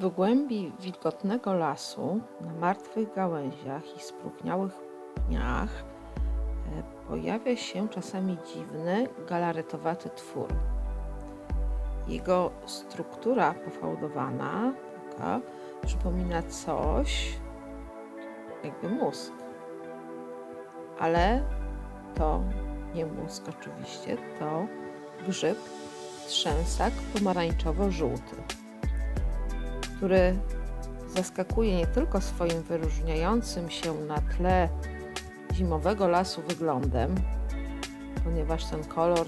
W głębi wilgotnego lasu, na martwych gałęziach i spróchniałych pniach e, pojawia się czasami dziwny, galaretowaty twór. Jego struktura pofałdowana taka, przypomina coś, jakby mózg. Ale to nie mózg oczywiście, to grzyb trzęsak pomarańczowo-żółty który zaskakuje nie tylko swoim wyróżniającym się na tle zimowego lasu wyglądem, ponieważ ten kolor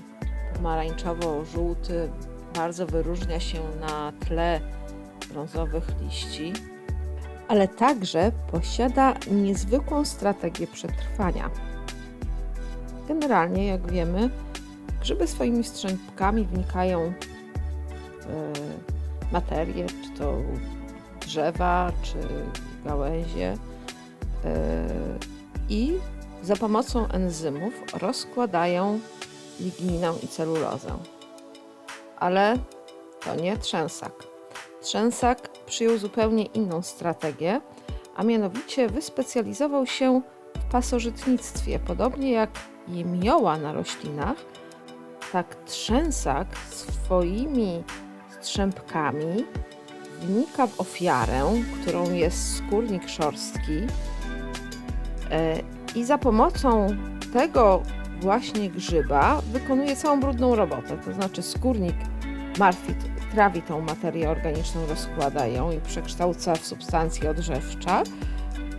pomarańczowo-żółty bardzo wyróżnia się na tle brązowych liści, ale także posiada niezwykłą strategię przetrwania. Generalnie, jak wiemy, grzyby swoimi strzępkami wnikają w materię, czy to drzewa, czy gałęzie e, i za pomocą enzymów rozkładają ligninę i celulozę. Ale to nie trzęsak. Trzęsak przyjął zupełnie inną strategię, a mianowicie wyspecjalizował się w pasożytnictwie. Podobnie jak jemioła na roślinach, tak trzęsak swoimi strzępkami wnika w ofiarę, którą jest skórnik szorstki e, i za pomocą tego właśnie grzyba wykonuje całą brudną robotę. To znaczy skórnik martwi trawi tą materię organiczną, rozkłada ją i przekształca w substancję odżywcza,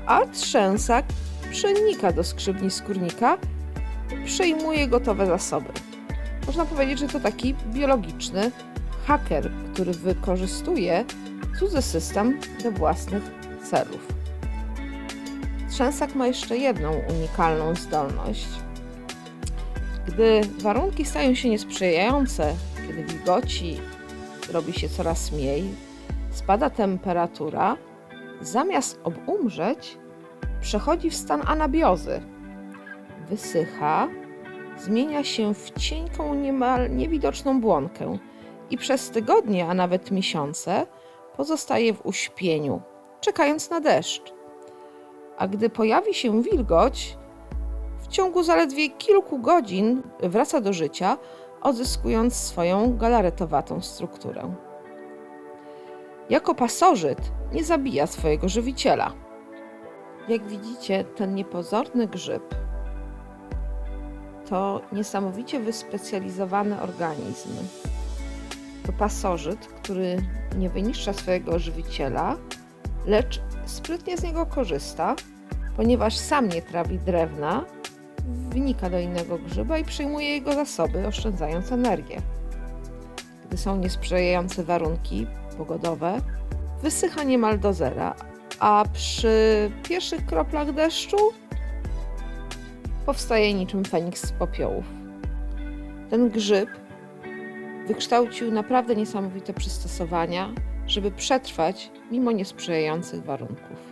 a trzęsak przenika do skrzypni skórnika i przejmuje gotowe zasoby. Można powiedzieć, że to taki biologiczny haker, który wykorzystuje cudzy system do własnych celów. Trzęsak ma jeszcze jedną unikalną zdolność. Gdy warunki stają się niesprzyjające, kiedy wilgoci robi się coraz mniej, spada temperatura, zamiast obumrzeć, przechodzi w stan anabiozy. Wysycha, zmienia się w cienką, niemal niewidoczną błonkę i przez tygodnie, a nawet miesiące pozostaje w uśpieniu, czekając na deszcz. A gdy pojawi się wilgoć, w ciągu zaledwie kilku godzin wraca do życia, odzyskując swoją galaretowatą strukturę. Jako pasożyt nie zabija swojego żywiciela. Jak widzicie, ten niepozorny grzyb to niesamowicie wyspecjalizowany organizm to pasożyt, który nie wyniszcza swojego żywiciela, lecz sprytnie z niego korzysta, ponieważ sam nie trawi drewna, wnika do innego grzyba i przyjmuje jego zasoby, oszczędzając energię. Gdy są niesprzyjające warunki pogodowe, wysycha niemal do zera, a przy pierwszych kroplach deszczu powstaje niczym feniks z popiołów. Ten grzyb wykształcił naprawdę niesamowite przystosowania, żeby przetrwać mimo niesprzyjających warunków.